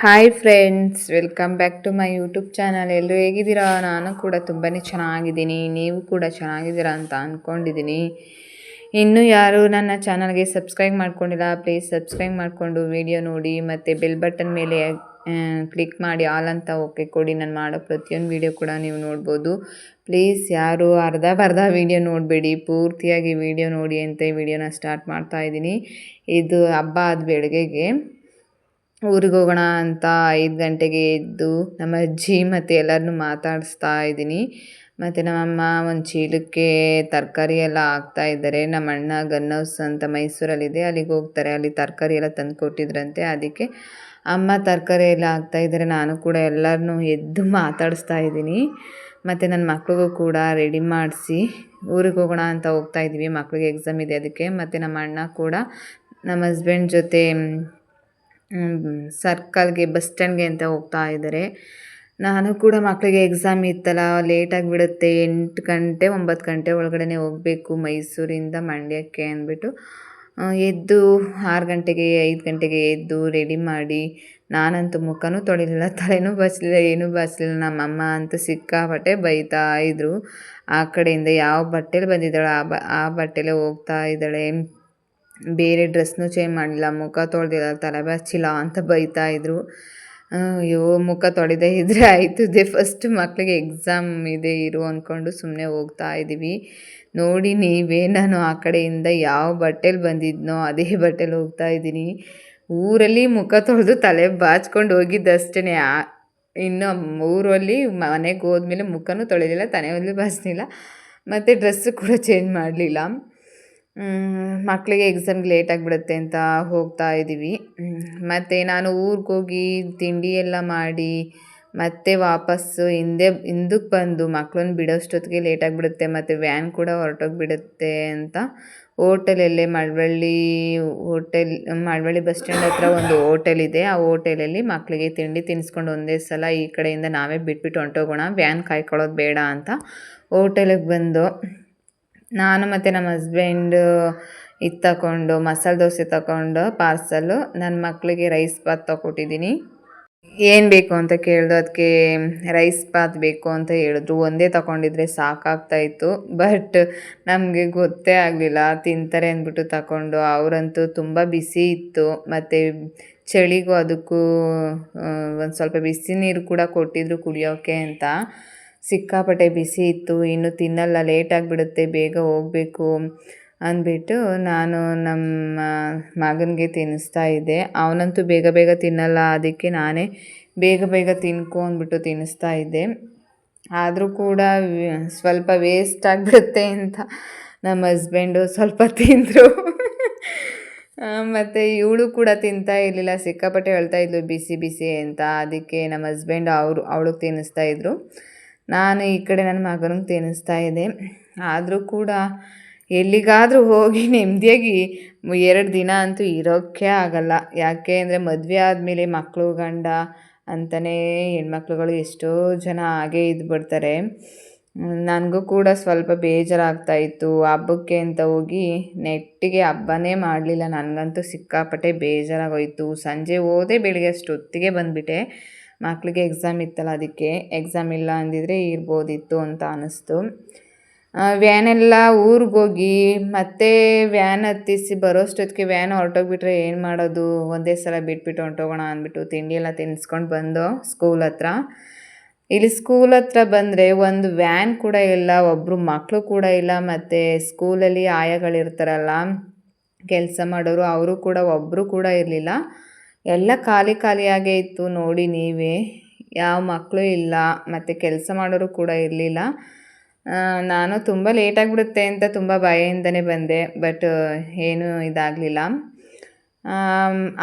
Hi friends welcome back to my YouTube channel ಎಲ್ಲರೂ ಹೇಗಿದ್ದೀರಾ? ನಾನು ಕೂಡ ತುಂಬಾ ಚೆನ್ನಾಗಿದ್ದೀನಿ. ನೀವು ಕೂಡ ಚೆನ್ನಾಗಿದ್ದೀರಾ ಅಂತ ಅಂದ್ಕೊಂಡಿದ್ದೀನಿ ಇನ್ನೂ ಯಾರು ನನ್ನ ಚಾನಲ್ಗೆ ಸಬ್ಸ್ಕ್ರೈಬ್ ಮಾಡ್ಕೊಂಡಿಲ್ಲ ಪ್ಲೀಸ್ ಸಬ್ಸ್ಕ್ರೈಬ್ ಮಾಡಿಕೊಂಡು ವಿಡಿಯೋ ನೋಡಿ, ಮತ್ತು ಬೆಲ್ ಬಟನ್ ಮೇಲೆ ಕ್ಲಿಕ್ ಮಾಡಿ ಆಲ್ ಅಂತ ಓಕೆ ಕೊಡಿ. ನಾನು ಮಾಡೋ ಪ್ರತಿಯೊಂದು ವೀಡಿಯೋ ಕೂಡ ನೀವು ನೋಡ್ಬೋದು. ಪ್ಲೀಸ್ ಯಾರು ಅರ್ಧ ಬರ್ಧ ವೀಡಿಯೋ ನೋಡಬೇಡಿ. ಪೂರ್ತಿಯಾಗಿ ವೀಡಿಯೋ ನೋಡಿ ಅಂತ ಈ ವಿಡಿಯೋನ ಸ್ಟಾರ್ಟ್ ಮಾಡ್ತಾ ಇದ್ದೀನಿ. ಇದು ಹಬ್ಬ ಆದ ಬೆಳಗ್ಗೆಗೆ ಊರಿಗೆ ಹೋಗೋಣ ಅಂತ ಐದು ಗಂಟೆಗೆ ಎದ್ದು ನಮ್ಮ ಅಜ್ಜಿ ಮತ್ತು ಎಲ್ಲರನ್ನೂ ಮಾತಾಡಿಸ್ತಾ ಇದ್ದೀನಿ. ಮತ್ತು ನಮ್ಮಮ್ಮ ಒಂದು ಚೀಲಕ್ಕೆ ತರಕಾರಿ ಎಲ್ಲ ಹಾಕ್ತಾ ಇದ್ದಾರೆ. ನಮ್ಮ ಅಣ್ಣ ಗನ್ ಹೌಸ್ ಅಂತ ಮೈಸೂರಲ್ಲಿದೆ. ಅಲ್ಲಿಗೆ ಹೋಗ್ತಾರೆ. ಅಲ್ಲಿ ತರಕಾರಿ ಎಲ್ಲ ತಂದು ಕೊಟ್ಟಿದ್ರಂತೆ. ಅದಕ್ಕೆ ಅಮ್ಮ ತರಕಾರಿ ಎಲ್ಲ ಹಾಕ್ತಾ ಇದ್ದಾರೆ. ನಾನು ಕೂಡ ಎಲ್ಲರನ್ನೂ ಎದ್ದು ಮಾತಾಡಿಸ್ತಾ ಇದ್ದೀನಿ. ಮತ್ತು ನನ್ನ ಮಕ್ಳಿಗೂ ಕೂಡ ರೆಡಿ ಮಾಡಿಸಿ ಊರಿಗೆ ಹೋಗೋಣ ಅಂತ ಹೋಗ್ತಾ ಇದ್ದೀವಿ. ಮಕ್ಳಿಗೆ ಎಕ್ಸಾಮ್ ಇದೆ ಅದಕ್ಕೆ. ಮತ್ತು ನಮ್ಮ ಅಣ್ಣ ಕೂಡ ನಮ್ಮ ಹಸ್ಬೆಂಡ್ ಜೊತೆ ಸರ್ಕಲ್ಗೆ, ಬಸ್ ಸ್ಟ್ಯಾಂಡ್ಗೆ ಅಂತ ಹೋಗ್ತಾ ಇದ್ದಾರೆ. ನಾನು ಕೂಡ ಮಕ್ಕಳಿಗೆ ಎಕ್ಸಾಮ್ ಇತ್ತಲ್ಲ ಲೇಟಾಗಿ ಬಿಡುತ್ತೆ, ಎಂಟು ಗಂಟೆ, ಒಂಬತ್ತು ಗಂಟೆ ಒಳಗಡೆ ಹೋಗಬೇಕು, ಮೈಸೂರಿಂದ ಮಂಡ್ಯಕ್ಕೆ ಅಂದ್ಬಿಟ್ಟು ಎದ್ದು ಆರು ಗಂಟೆಗೆ, ಐದು ಗಂಟೆಗೆ ಎದ್ದು ರೆಡಿ ಮಾಡಿ, ನಾನಂತೂ ಮುಖನೂ ತೊಳಿಲಿಲ್ಲ, ತಲೆನೂ ಬಸ್ಲಿಲ್ಲ ಏನೂ ಬಾಚಲಿಲ್ಲ, ನಮ್ಮಮ್ಮ ಅಂತೂ ಸಿಕ್ಕಾಪಟ್ಟೆ ಬೈತಾ ಇದ್ದರು ಆ ಕಡೆಯಿಂದ ಯಾವ ಬಟ್ಟೆಲಿ ಬಂದಿದ್ದಾಳೆ, ಆ ಬ, ಆ ಬಟ್ಟೆಲೇ ಹೋಗ್ತಾ ಇದ್ದಾಳೆ. ಬೇರೆ ಡ್ರೆಸ್ನೂ ಚೇಂಜ್ ಮಾಡಿಲ್ಲ ಮುಖ ತೊಳೆದಿಲ್ಲ, ತಲೆ ಬಾಚಿಲ್ಲ ಅಂತ ಬೈತಾ ಇದ್ದರು ಅಯ್ಯೋ, ಮುಖ ತೊಳೆದೇ ಇದ್ದರೆ ಆಯ್ತದೆ ಫಸ್ಟ್ ಮಕ್ಕಳಿಗೆ ಎಕ್ಸಾಮ್ ಇದೆ, ಇರು ಅಂದ್ಕೊಂಡು ಸುಮ್ಮನೆ ಹೋಗ್ತಾ ಇದ್ದೀವಿ. ನೋಡಿ ನೀವೇ, ನಾನು ಆ ಕಡೆಯಿಂದ ಯಾವ ಬಟ್ಟೆಲಿ ಬಂದಿದ್ನೋ ಅದೇ ಬಟ್ಟೆಲಿ ಹೋಗ್ತಾ ಇದ್ದೀನಿ. ಊರಲ್ಲಿ ಮುಖ ತೊಳೆದು ತಲೆ ಬಾಚ್ಕೊಂಡು ಹೋಗಿದ್ದಷ್ಟೇ ಇನ್ನು ಊರಲ್ಲಿ ಮನೆಗೆ ಹೋದ್ಮೇಲೆ ಮುಖನೂ ತೊಳೆದಿಲ್ಲ, ತಲೆ ಬಾಚಲಿಲ್ಲ. ಮತ್ತು ಡ್ರೆಸ್ಸು ಕೂಡ ಚೇಂಜ್ ಮಾಡಲಿಲ್ಲ. ಮಕ್ಕಳಿಗೆ ಎಕ್ಸಾಮ್ಗೆ ಲೇಟ್ ಆಗಿಬಿಡುತ್ತೆ ಅಂತ ಹೋಗ್ತಾ ಇದ್ದೀವಿ. ಮತ್ತು ನಾನು ಊರಿಗೆ ಹೋಗಿ ತಿಂಡಿ ಎಲ್ಲ ಮಾಡಿ, ಮತ್ತೆ ವಾಪಸ್ಸು ಹಿಂದೆ ಹಿಂದಕ್ಕೆ ಬಂದು ಮಕ್ಕಳನ್ನ ಬಿಡೋಷ್ಟೊತ್ತಿಗೆ ಲೇಟ್ ಆಗಿಬಿಡುತ್ತೆ, ಮತ್ತು ವ್ಯಾನ್ ಕೂಡ ಹೊರಟೋಗಿಬಿಡುತ್ತೆ ಅಂತ ಹೋಟೆಲಲ್ಲೇ Malavalli hotel Malavalli bus stand ಹತ್ರ ಒಂದು ಹೋಟೆಲ್ ಇದೆ. ಆ ಹೋಟೆಲಲ್ಲಿ ಮಕ್ಕಳಿಗೆ ತಿಂಡಿ ತಿನ್ನಿಸ್ಕೊಂಡು ಒಂದೇ ಸಲ ಈ ಕಡೆಯಿಂದ ನಾವೇ ಬಿಟ್ಬಿಟ್ಟು ಹೊಂಟೋಗೋಣ ವ್ಯಾನ್ ಕಾಯ್ಕೊಳ್ಳೋದು ಬೇಡ ಅಂತ ಹೋಟೆಲಿಗೆ ಬಂದು ನಾನು ಮತ್ತು ನಮ್ಮ ಹಸ್ಬೆಂಡು ಇದು ತಗೊಂಡು ಮಸಾಲೆ ದೋಸೆ ತಗೊಂಡು ಪಾರ್ಸಲ್ಲು ನನ್ನ ಮಕ್ಕಳಿಗೆ ರೈಸ್ ಬಾತ್ ತಗೊಟ್ಟಿದ್ದೀನಿ ಏನು ಬೇಕು ಅಂತ ಕೇಳಿದ್ರು ಅದಕ್ಕೆ ರೈಸ್ ಬಾತ್ ಬೇಕು ಅಂತ ಹೇಳಿದ್ರು. ಒಂದೇ ತಗೊಂಡಿದ್ರೆ ಸಾಕಾಗ್ತಾಯಿತ್ತು ಬಟ್ ನಮಗೆ ಗೊತ್ತೇ ಆಗಲಿಲ್ಲ. ತಿಂತಾರೆ ಅಂದ್ಬಿಟ್ಟು ತಗೊಂಡು ಅವರಂತೂ ತುಂಬ ಬಿಸಿ ಇತ್ತು. ಮತ್ತು ಚಳಿಗೂ ಅದಕ್ಕೂ ಒಂದು ಸ್ವಲ್ಪ ಬಿಸಿ ನೀರು ಕೂಡ ಕೊಟ್ಟಿದ್ರು ಕುಡಿಯೋಕ್ಕೆ ಅಂತ. ಸಿಕ್ಕಾಪಟ್ಟೆ ಬಿಸಿ ಇತ್ತು, ಇನ್ನು ತಿನ್ನಲ್ಲ ಲೇಟ್ ಆಗಿಬಿಡುತ್ತೆ, ಬೇಗ ಹೋಗಬೇಕು ಅಂದ್ಬಿಟ್ಟು ನಾನು ನಮ್ಮ ಮಗನಿಗೆ ತಿನ್ನಿಸ್ತಾ ಇದ್ದೆ. ಅವನಂತೂ ಬೇಗ ಬೇಗ ತಿನ್ನಲ್ಲ, ಅದಕ್ಕೆ ನಾನೇ ಬೇಗ ಬೇಗ ತಿನ್ಕೊ ಅಂದ್ಬಿಟ್ಟು ತಿನ್ನಿಸ್ತಾ ಇದ್ದೆ. ಆದರೂ ಕೂಡ ಸ್ವಲ್ಪ ವೇಸ್ಟ್ ಆಗಿಬಿಡುತ್ತೆ ಅಂತ ನಮ್ಮ ಹಸ್ಬೆಂಡು ಸ್ವಲ್ಪ ತಿಂದರು. ಮತ್ತು ಇವಳು ಕೂಡ ತಿಂತಾ ಇರಲಿಲ್ಲ, ಸಿಕ್ಕಾಪಟ್ಟೆ ಹೇಳ್ತಾ ಇದ್ಲು, ಬಿಸಿ ಬಿಸಿ ಅಂತ. ಅದಕ್ಕೆ ನಮ್ಮ ಹಸ್ಬೆಂಡ್ ಅವರು, ಅವಳಿಗೆ ತಿನ್ನಿಸ್ತಾ ಇದ್ದರು ನಾನು ಈ ಕಡೆ ನನ್ನ ಮಗನಿಗೆ ತಿನ್ನಿಸ್ತಾ ಇದ್ದೆ. ಆದರೂ ಕೂಡ ಎಲ್ಲಿಗಾದರೂ ಹೋಗಿ ನೆಮ್ಮದಿಯಾಗಿ ಎರಡು ದಿನ ಅಂತೂ ಇರೋಕ್ಕೆ ಆಗಲ್ಲ. ಯಾಕೆ ಅಂದರೆ ಮದುವೆ ಆದಮೇಲೆ ಮಕ್ಕಳು ಗಂಡ ಅಂತಲೇ ಹೆಣ್ಮಕ್ಳುಗಳು ಎಷ್ಟೋ ಜನ ಹಾಗೆ ಇದ್ಬಿಡ್ತಾರೆ ನನಗೂ ಕೂಡ ಸ್ವಲ್ಪ ಬೇಜಾರಾಗ್ತಾ ಇತ್ತು. ಹಬ್ಬಕ್ಕೆ ಅಂತ ಹೋಗಿ ನೆಟ್ಟಿಗೆ ಹಬ್ಬನೇ ಮಾಡಲಿಲ್ಲ. ನನಗಂತೂ ಸಿಕ್ಕಾಪಟ್ಟೆ ಬೇಜಾರಾಗೋಯಿತು. ಸಂಜೆ ಹೋದೆ ಬೆಳಿಗ್ಗೆ ಅಷ್ಟೊತ್ತಿಗೆ ಬಂದುಬಿಟ್ಟೆ. ಮಕ್ಕಳಿಗೆ ಎಕ್ಸಾಮ್ ಇತ್ತಲ್ಲ ಅದಕ್ಕೆ ಎಕ್ಸಾಮ್ ಇಲ್ಲ ಅಂದಿದ್ರೆ ಇರ್ಬೋದಿತ್ತು ಅಂತ ಅನ್ನಿಸ್ತು. ವ್ಯಾನೆಲ್ಲ ಊರಿಗೋಗಿ ಮತ್ತೆ ವ್ಯಾನ್ ಹತ್ತಿಸಿ ಬರೋಷ್ಟೊತ್ತಿಗೆ ವ್ಯಾನ್ ಹೊರಟೋಗ್ಬಿಟ್ರೆ ಏನು ಮಾಡೋದು? ಒಂದೇ ಸಲ ಬಿಟ್ಬಿಟ್ಟು ಹೊಂಟೋಗೋಣ ಅಂದ್ಬಿಟ್ಟು ತಿಂಡಿ ಎಲ್ಲ ತಿನ್ನಿಸ್ಕೊಂಡು ಬಂದು ಸ್ಕೂಲ್ ಹತ್ರ. ಇಲ್ಲಿ ಸ್ಕೂಲ್ ಹತ್ರ ಬಂದರೆ ಒಂದು ವ್ಯಾನ್ ಕೂಡ ಇಲ್ಲ ಒಬ್ಬರು ಮಕ್ಕಳು ಕೂಡ ಇಲ್ಲ, ಮತ್ತು ಸ್ಕೂಲಲ್ಲಿ ಆಯಗಳಿರ್ತಾರಲ್ಲ, ಕೆಲಸ ಮಾಡೋರು, ಅವರು ಕೂಡ ಒಬ್ಬರು ಕೂಡ ಇರಲಿಲ್ಲ. ಎಲ್ಲ ಖಾಲಿ ಖಾಲಿಯಾಗೇ ಇತ್ತು. ನೋಡಿ ನೀವೇ. ಯಾವ ಮಕ್ಕಳು ಇಲ್ಲ. ಮತ್ತು ಕೆಲಸ ಮಾಡೋರು ಕೂಡ ಇರಲಿಲ್ಲ. ನಾನು ತುಂಬ ಲೇಟಾಗಿಬಿಡುತ್ತೆ ಅಂತ ತುಂಬ ಭಯದಿಂದನೇ ಬಂದೆ. ಬಟ್ ಏನೂ ಇದಾಗಲಿಲ್ಲ.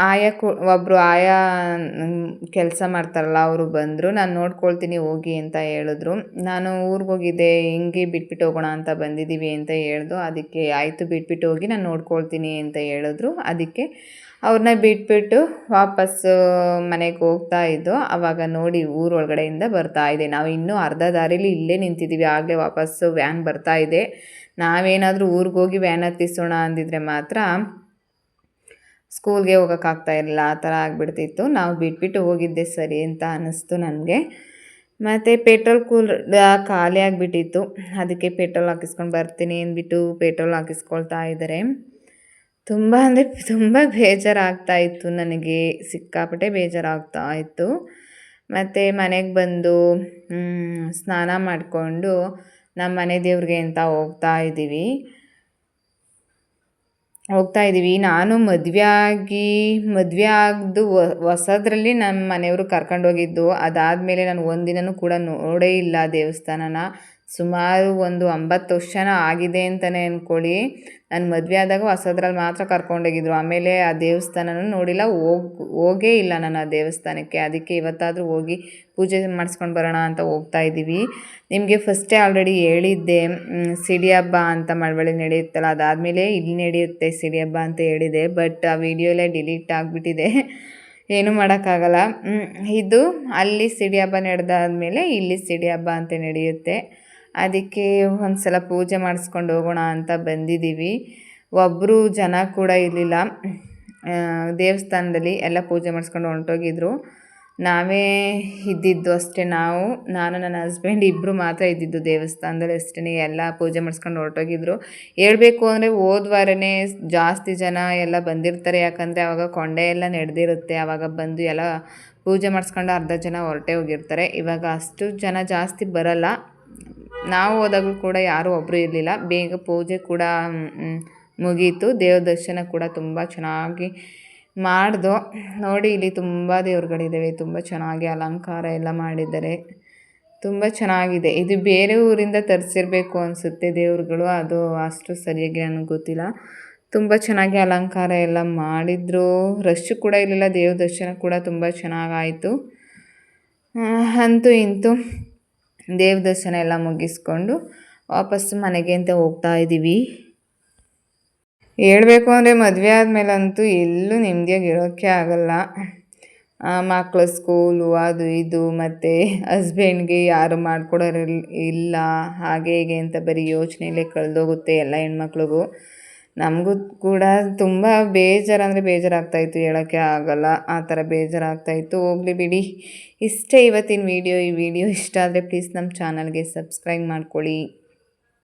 ಆಯಾ ಕು ಒಬ್ಬರು ಆಯಾ ಕೆಲಸ ಮಾಡ್ತಾರಲ್ಲ, ಅವರು ಬಂದರು. ನಾನು ನೋಡ್ಕೊಳ್ತೀನಿ, ಹೋಗಿ ಅಂತ ಹೇಳಿದ್ರು. ನಾನು ಊರಿಗೆ ಹೋಗಿದ್ದೆ, ಹಿಂಗೆ ಬಿಟ್ಬಿಟ್ಟು ಹೋಗೋಣ ಅಂತ ಬಂದಿದ್ದೀವಿ ಅಂತ ಹೇಳ್ದು, ಅದಕ್ಕೆ ಆಯಿತು, ಬಿಟ್ಬಿಟ್ಟು ಹೋಗಿ ನಾನು ನೋಡ್ಕೊಳ್ತೀನಿ ಅಂತ ಹೇಳಿದ್ರು. ಅದಕ್ಕೆ ಅವ್ರನ್ನ ಬಿಟ್ಬಿಟ್ಟು ವಾಪಸ್ಸು ಮನೆಗೆ ಹೋಗ್ತಾ ಇದ್ದು ಆವಾಗ ನೋಡಿ ಊರೊಳಗಡೆಯಿಂದ ಬರ್ತಾ ಇದೆ. ನಾವು ಇನ್ನೂ ಅರ್ಧ ದಾರಿಲಿ ಇಲ್ಲೇ ನಿಂತಿದ್ದೀವಿ ಆಗಲೇ ವಾಪಸ್ಸು ವ್ಯಾನ್ ಬರ್ತಾ ಇದೆ. ನಾವೇನಾದರೂ ಊರಿಗೆ ಹೋಗಿ ವ್ಯಾನ್ ಹತ್ತಿಸೋಣ ಅಂದಿದ್ರೆ ಮಾತ್ರ ಸ್ಕೂಲ್ಗೆ ಹೋಗೋಕ್ಕಾಗ್ತಾ ಇರಲಿಲ್ಲ, ಆ ಥರ ಆಗಿಬಿಡ್ತಿತ್ತು. ನಾವು ಬಿಟ್ಬಿಟ್ಟು ಹೋಗಿದ್ದೆ ಸರಿ ಅಂತ ಅನ್ನಿಸ್ತು ನನಗೆ. ಮತ್ತು ಪೆಟ್ರೋಲ್ ಕೂಲ್ ಖಾಲಿ ಆಗಿಬಿಟ್ಟಿತ್ತು. ಅದಕ್ಕೆ ಪೆಟ್ರೋಲ್ ಹಾಕಿಸ್ಕೊಂಡು ಬರ್ತೀನಿ ಅಂದ್ಬಿಟ್ಟು ಪೆಟ್ರೋಲ್ ಹಾಕಿಸ್ಕೊಳ್ತಾ ಇದ್ದಾರೆ. ತುಂಬ ಅಂದರೆ ತುಂಬ ಬೇಜಾರಾಗ್ತಾ ಇತ್ತು ನನಗೆ. ಸಿಕ್ಕಾಪಟ್ಟೆ ಬೇಜಾರಾಗ್ತಾ ಇತ್ತು. ಮತ್ತು ಮನೆಗೆ ಬಂದು ಸ್ನಾನ ಮಾಡಿಕೊಂಡು ನಮ್ಮ ಮನೆ ದೇವ್ರಿಗೆ ಅಂತ ಹೋಗ್ತಾ ಇದ್ದೀವಿ. ಹೋಗ್ತಾ ಇದ್ದೀವಿ. ನಾನು ಮದುವೆ ಆಗಿ, ಮದುವೆ ಆಗದು ಹೊಸದ್ರಲ್ಲಿ ನಮ್ಮ ಮನೆಯವರು ಕರ್ಕೊಂಡೋಗಿದ್ದು, ಅದಾದಮೇಲೆ ನಾನು ಒಂದಿನವೂ ಕೂಡ ನೋಡೇ ಇಲ್ಲ ದೇವಸ್ಥಾನನ. ಸುಮಾರು ಒಂದು ಒಂಬತ್ತು ವರ್ಷನ ಆಗಿದೆ ಅಂತಲೇ ಅಂದ್ಕೊಳ್ಳಿ ನಾನು ಮದುವೆ ಆದಾಗ ಹೊಸದ್ರಲ್ಲಿ ಮಾತ್ರ ಕರ್ಕೊಂಡೋಗಿದ್ರು. ಆಮೇಲೆ ಆ ದೇವಸ್ಥಾನನೂ ನೋಡಿಲ್ಲ. ಹೋಗಿ, ಹೋಗೇ ಇಲ್ಲ ನಾನು ಆ ದೇವಸ್ಥಾನಕ್ಕೆ. ಅದಕ್ಕೆ ಇವತ್ತಾದರೂ ಹೋಗಿ ಪೂಜೆ ಮಾಡಿಸ್ಕೊಂಡು ಬರೋಣ ಅಂತ ಹೋಗ್ತಾ ಇದ್ದೀವಿ. ನಿಮಗೆ ಫಸ್ಟೇ ಆಲ್ರೆಡಿ ಹೇಳಿದ್ದೆ ಸಿಡಿ ಹಬ್ಬ ಅಂತ ಮಳವಳ್ಳಿ ನಡೆಯುತ್ತಲ್ಲ, ಅದಾದಮೇಲೆ ಇಲ್ಲಿ ನಡೆಯುತ್ತೆ ಸಿಡಿ ಹಬ್ಬ ಅಂತ ಹೇಳಿದೆ, ಬಟ್ ಆ ವಿಡಿಯೋಲೇ ಡಿಲೀಟ್ ಆಗಿಬಿಟ್ಟಿದೆ. ಏನೂ ಮಾಡೋಕ್ಕಾಗಲ್ಲ. ಇದು ಅಲ್ಲಿ ಸಿಡಿ ಹಬ್ಬ ನಡೆದಾದ್ಮೇಲೆ ಇಲ್ಲಿ ಸಿಡಿ ಹಬ್ಬ ಅಂತ ನಡೆಯುತ್ತೆ. ಅದಕ್ಕೆ ಒಂದು ಸಲ ಪೂಜೆ ಮಾಡಿಸ್ಕೊಂಡು ಹೋಗೋಣ ಅಂತ ಬಂದಿದ್ದೀವಿ. ಒಬ್ಬರು ಜನ ಕೂಡ ಇರಲಿಲ್ಲ. ದೇವಸ್ಥಾನದಲ್ಲಿ ಎಲ್ಲ ಪೂಜೆ ಮಾಡಿಸ್ಕೊಂಡು ಹೊಂಟೋಗಿದ್ರು ನಾವೇ ಇದ್ದಿದ್ದು ಅಷ್ಟೇ ನಾವು, ನಾನು, ನನ್ನ ಹಸ್ಬೆಂಡ್ ಇಬ್ಬರು ಮಾತ್ರ ಇದ್ದಿದ್ದು ದೇವಸ್ಥಾನದಲ್ಲಿ ಅಷ್ಟೇ ಎಲ್ಲ ಪೂಜೆ ಮಾಡಿಸ್ಕೊಂಡು ಹೊರಟೋಗಿದ್ರು. ಹೇಳಬೇಕು ಅಂದರೆ ಹೋದ ಜಾಸ್ತಿ ಜನ ಎಲ್ಲ ಬಂದಿರ್ತಾರೆ. ಯಾಕಂದರೆ ಆವಾಗ ಕೊಂಡೆ ಎಲ್ಲ ನಡೆದಿರುತ್ತೆ. ಆವಾಗ ಬಂದು ಎಲ್ಲ ಪೂಜೆ ಮಾಡಿಸ್ಕೊಂಡು ಅರ್ಧ ಜನ ಹೊರಟೇ ಹೋಗಿರ್ತಾರೆ. ಇವಾಗ ಅಷ್ಟು ಜನ ಜಾಸ್ತಿ ಬರಲ್ಲ. ನಾವು ಹೋದಾಗಲೂ ಕೂಡ ಯಾರೂ ಒಬ್ಬರು ಇರಲಿಲ್ಲ. ಬೇಗ ಪೂಜೆ ಕೂಡ ಮುಗೀತು. ದೇವ್ರ ದರ್ಶನ ಕೂಡ ತುಂಬ ಚೆನ್ನಾಗಿ ಮಾಡ್ದು. ನೋಡಿ, ಇಲ್ಲಿ ತುಂಬ ದೇವ್ರುಗಳಿದ್ದಾವೆ ತುಂಬ ಚೆನ್ನಾಗಿ ಅಲಂಕಾರ ಎಲ್ಲ ಮಾಡಿದ್ದಾರೆ. ತುಂಬ ಚೆನ್ನಾಗಿದೆ. ಇದು ಬೇರೆ ಊರಿಂದ ತರಿಸಿರ್ಬೇಕು ಅನಿಸುತ್ತೆ ದೇವ್ರುಗಳು. ಅದು ಅಷ್ಟು ಸರಿಯಾಗಿ ನನಗೆ ಗೊತ್ತಿಲ್ಲ. ತುಂಬ ಚೆನ್ನಾಗಿ ಅಲಂಕಾರ ಎಲ್ಲ ಮಾಡಿದ್ರು. ರಶ್ ಕೂಡ ಇರಲಿಲ್ಲ. ದೇವ್ರ ದರ್ಶನ ಕೂಡ ತುಂಬ ಚೆನ್ನಾಗಾಯಿತು. ಅಂತೂ ಇಂತೂ. ದೇವ ದರ್ಶನ ಎಲ್ಲ ಮುಗಿಸ್ಕೊಂಡು ವಾಪಸ್ಸು ಮನೆಗೆ ಅಂತ ಹೋಗ್ತಾ ಇದ್ದೀವಿ. ಹೇಳಬೇಕು ಅಂದರೆ ಮದುವೆ ಆದಮೇಲಂತೂ ಎಲ್ಲೂ ನೆಮ್ಮದಿಯಾಗಿ ಇರೋಕ್ಕೆ ಆಗಲ್ಲ. ಮಕ್ಕಳ ಸ್ಕೂಲು ಅದು ಇದು ಮತ್ತು ಹಸ್ಬೆಂಡ್ಗೆ ಯಾರು ಇಲ್ಲ, ಹಾಗೆ ಹೀಗೆ ಅಂತ ಬರೀ ಯೋಚನೆಯಲ್ಲೇ ಕಳೆದೋಗುತ್ತೆ ಎಲ್ಲ ಹೆಣ್ಮಕ್ಳಿಗೂ. ನಮಗೂ ಕೂಡ ತುಂಬ ಬೇಜಾರಂದರೆ ಬೇಜಾರಾಗ್ತಾಯಿತ್ತು ಹೇಳೋಕ್ಕೆ ಆಗಲ್ಲ. ಆ ಥರ ಬೇಜಾರಾಗ್ತಾಯಿತ್ತು ಹೋಗಲಿ ಬಿಡಿ. ಇಷ್ಟೇ ಇವತ್ತಿನ ವೀಡಿಯೋ ಈ ವಿಡಿಯೋ ಇಷ್ಟ ಆದರೆ ಪ್ಲೀಸ್ ನಮ್ಮ ಚಾನಲ್ಗೆ ಸಬ್ಸ್ಕ್ರೈಬ್ ಮಾಡ್ಕೊಳ್ಳಿ.